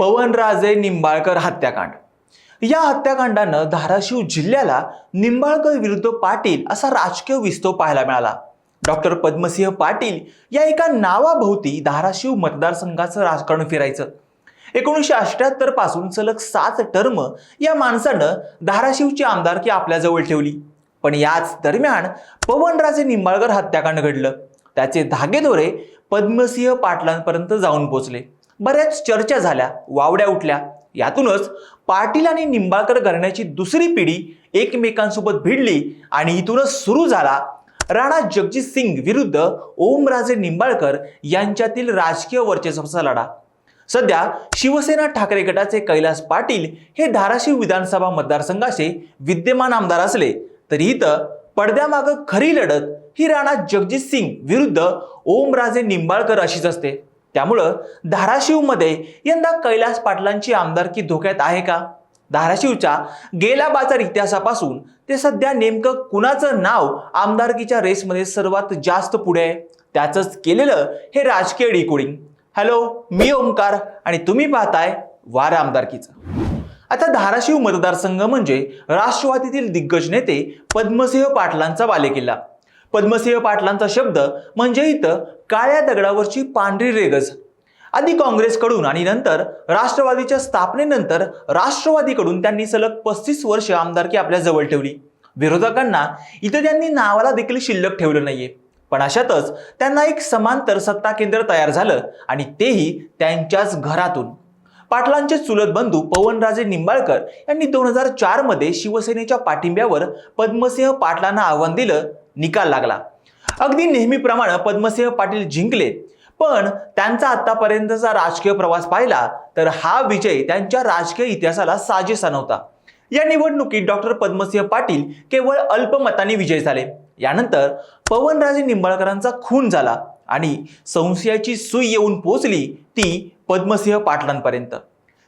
पवनराजे निंबाळकर हत्याकांड. या हत्याकांडानं धाराशिव जिल्ह्याला निंबाळकर विरुद्ध पाटील असा राजकीय विस्तव पाहायला मिळाला. डॉक्टर पद्मसिंह पाटील या एका नावाभोवती धाराशिव मतदारसंघाचं राजकारण फिरायचं. एकोणीसशे अठ्याहत्तरपासून सलग सात टर्म या माणसानं धाराशिवची आमदारकी आपल्याजवळ ठेवली. पण याच दरम्यान पवनराजे निंबाळकर हत्याकांड घडलं. त्याचे धागेदोरे पद्मसिंह पाटलांपर्यंत जाऊन पोचले. बऱ्याच चर्चा झाल्या वावड्या उठल्या. यातूनच पाटील आणि निंबाळकर घराण्याची दुसरी पिढी एकमेकांसोबत भिडली आणि इथूनच सुरू झाला राणा जगजित सिंग विरुद्ध ओमराजे निंबाळकर यांच्यातील राजकीय वर्चस्वाचा लढा. सध्या शिवसेना ठाकरे गटाचे कैलास पाटील हे धाराशिव विधानसभा मतदारसंघाचे विद्यमान आमदार असले तरी इथं पडद्यामागं खरी लढत ही राणा जगजित सिंग विरुद्ध ओमराजे निंबाळकर अशीच असते. त्यामुळं धाराशिवमध्ये यंदा कैलास पाटलांची आमदारकी धोक्यात आहे का? धाराशिवच्या गेला बाजार इतिहासापासून ते सध्या नेमकं कुणाचं नाव आमदारकीच्या रेसमध्ये सर्वात जास्त पुढे आहे? त्याचंच केलेलं हे राजकीय डिकोडिंग. हॅलो मी ओमकार आणि तुम्ही पाहताय वार आमदारकीचं. आता धाराशिव मतदारसंघ म्हणजे राष्ट्रवादीतील दिग्गज नेते पद्मसिंह पाटलांचा बालेकिल्ला. पद्मसिंह पाटलांचा शब्द म्हणजे इथं काळ्या दगडावरची पांढरी रेगज. आधी काँग्रेसकडून आणि नंतर राष्ट्रवादीच्या स्थापनेनंतर राष्ट्रवादीकडून त्यांनी सलग पस्तीस वर्ष आमदारकी आपल्या जवळ ठेवली. विरोधकांना इथं त्यांनी नावाला देखील शिल्लक ठेवलं नाहीये. पण अशातच त्यांना एक समांतर सत्ता केंद्र तयार झालं आणि तेही त्यांच्याच घरातून. पाटलांचे चुलत बंधू पवनराजे निंबाळकर यांनी दोन हजार चारमध्ये शिवसेनेच्या पाठिंब्यावर पद्मसिंह पाटलांना आव्हान दिलं निकाल लागला. अगदी नेहमीप्रमाणे पद्मसिंह पाटील जिंकले पण त्यांचा आतापर्यंतचा राजकीय प्रवास पाहिला तर हा विजय त्यांच्या राजकीय इतिहासाला साजेसा नव्हता. या निवडणुकीत डॉक्टर पद्मसिंह पाटील केवळ अल्पमताने विजय झाले. यानंतर पवनराजे निंबाळकरांचा खून झाला आणि संशयाची सुई येऊन पोचली ती पद्मसिंह पाटलांपर्यंत.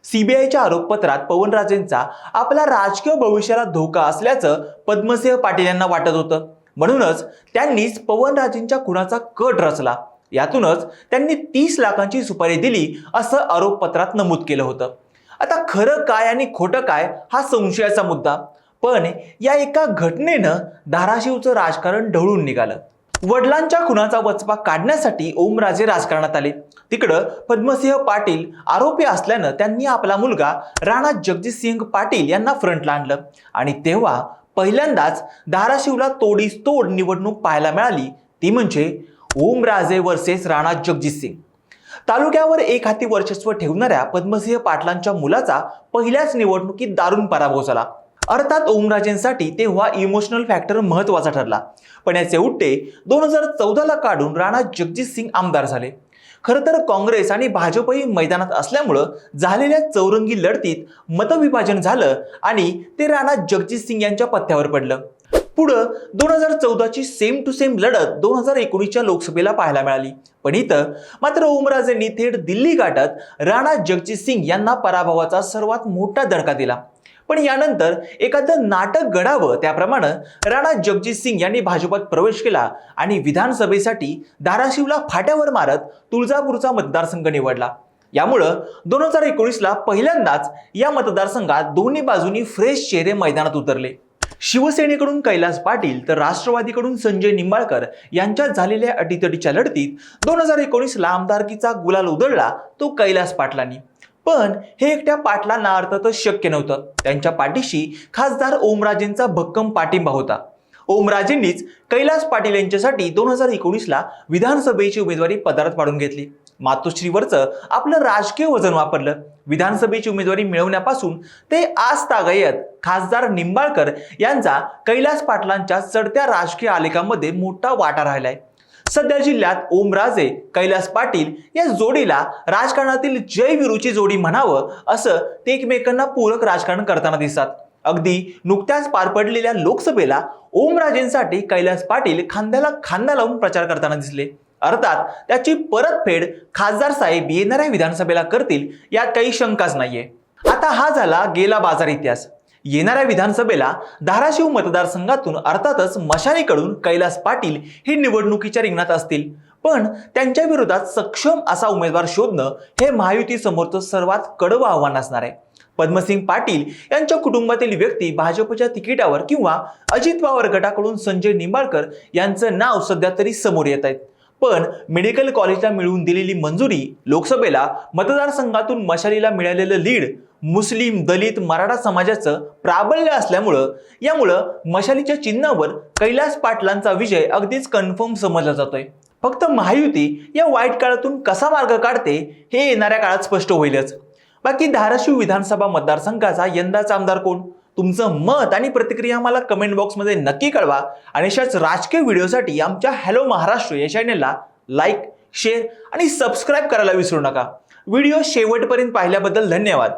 सीबीआयच्या आरोपपत्रात पवनराजेंचा आपल्या राजकीय भविष्याला धोका असल्याचं पद्मसिंह पाटील यांना वाटत होतं. म्हणूनच त्यांनीच पवनराजेंच्या खुनाचा कट रचला. यातूनच त्यांनी तीस लाखांची सुपारी दिली असं आरोपपत्रात नमूद केलं होतं. आता खरं काय आणि खोटं काय हा संशयाचा मुद्दा. पण या एका घटनेनं धाराशिवचं राजकारण ढवळून निघालं. वडिलांच्या खुनाचा वचपा काढण्यासाठी ओमराजे राजकारणात आले. तिकडं पद्मसिंह पाटील आरोपी असल्यानं त्यांनी आपला मुलगा राणा जगजितसिंह पाटील यांना फ्रंटला आणलं. आणि तेव्हा पहिल्यांदाच धाराशिवला तोडीस तोड निवडणूक पाहायला मिळाली. ती म्हणजे ओमराजे वर्सेस राणा जगजितसिंग तालुक्यावर एक हाती वर्चस्व ठेवणाऱ्या पद्मसिंह पाटलांच्या मुलाचा पहिल्याच निवडणुकीत दारुण पराभव झाला. अर्थात ओमराजेंसाठी तेव्हा इमोशनल फॅक्टर महत्त्वाचा ठरला. पण याचे उट्टे दोन हजार चौदाला काढून राणा जगजित सिंग आमदार झाले. खरं तर काँग्रेस आणि भाजपही मैदानात असल्यामुळं झालेल्या चौरंगी लढतीत मतविभाजन झालं आणि ते राणा जगजित सिंग यांच्या पथ्यावर पडलं. पुढं दोन हजार चौदाची सेम टू सेम लढत दोन हजार एकोणीसच्या लोकसभेला पाहायला मिळाली. पण इथं मात्र ओमराजेंनी थेट दिल्ली गाठत राणा जगजित सिंग यांना पराभवाचा सर्वात मोठा धडका दिला. पण यानंतर एखादं नाटक घडावं त्याप्रमाणे राणा जगजित सिंग यांनी भाजपात प्रवेश केला आणि विधानसभेसाठी धाराशिवला फाट्यावर मारत तुळजापूरचा मतदारसंघ निवडला. यामुळं दोन हजार एकोणीसला पहिल्यांदाच या मतदारसंघात दोन्ही बाजूनी फ्रेश चेहरे मैदानात उतरले. शिवसेनेकडून कैलास पाटील तर राष्ट्रवादीकडून संजय निंबाळकर यांच्यात झालेल्या अटीतटीच्या लढतीत दोन हजार एकोणीसला आमदारकीचा गुलाल उधळला तो कैलास पाटलांनी. पण हे एकट्या पाटलांना अर्थातच शक्य नव्हतं. त्यांच्या पाठीशी खासदार ओमराजेंचा भक्कम पाठिंबा होता. ओमराजेंनीच कैलास पाटील यांच्यासाठी दोन हजार एकोणीसला विधानसभेची उमेदवारी पदार्थ पाडून घेतली. मातोश्रीवरचं आपलं राजकीय वजन वापरलं. विधानसभेची उमेदवारी मिळवण्यापासून ते आज तागायत खासदार निंबाळकर यांचा कैलास पाटलांच्या चढत्या राजकीय आलेखामध्ये मोठा वाटा राहिलाय. सध्या जिल्ह्यात ओमराजे कैलास पाटील या जोडीला राजकारणातील जय विरूची जोडी म्हणावं असं ते एकमेकांना पूरक राजकारण करताना दिसतात. अगदी नुकत्याच पार पडलेल्या लोकसभेला ओमराजेंसाठी कैलास पाटील खांद्याला खांदा लावून प्रचार करताना दिसले. अर्थात त्याची परतफेड खासदार साहेब येणाऱ्या विधानसभेला करतील यात काही शंकाच नाहीये. आता हा झाला गेला बाजार इतिहास. येणाऱ्या विधानसभेला धाराशिव मतदारसंघातून अर्थातच मशानीकडून कैलास पाटील हे निवडणुकीच्या रिंगणात असतील. पण त्यांच्या विरोधात सक्षम असा उमेदवार शोधणं हे महायुती समोरचं सर्वात कडवं आव्हान असणार आहे. पद्मसिंग पाटील यांच्या कुटुंबातील व्यक्ती भाजपच्या तिकिटावर किंवा अजित पवार गटाकडून संजय निंबाळकर यांचं नाव सध्या तरी समोर येत आहेत पण मेडिकल कॉलेजला मिळवून दिलेली मंजुरी लोकसभेला मतदारसंघातून मशालीला मिळालेलं लीड मुस्लिम दलित मराठा समाजाचं प्राबल्य असल्यामुळं यामुळं मशालीच्या चिन्हावर कैलास पाटलांचा विजय अगदीच कन्फर्म समजला जातोय. फक्त महायुती या वाईट काळातून कसा मार्ग काढते हे येणाऱ्या काळात स्पष्ट होईलच. बाकी धाराशिव विधानसभा मतदारसंघाचा यंदाचा आमदार कोण? तुमचं मत आणि प्रतिक्रिया आम्हाला कमेंट बॉक्समध्ये नक्की कळवा. आणि अशाच राजकीय व्हिडिओसाठी आमच्या हॅलो महाराष्ट्र या चॅनेलला लाईक शेअर आणि सबस्क्राईब करायला विसरू नका. व्हिडिओ शेवटपर्यंत पाहिल्याबद्दल धन्यवाद.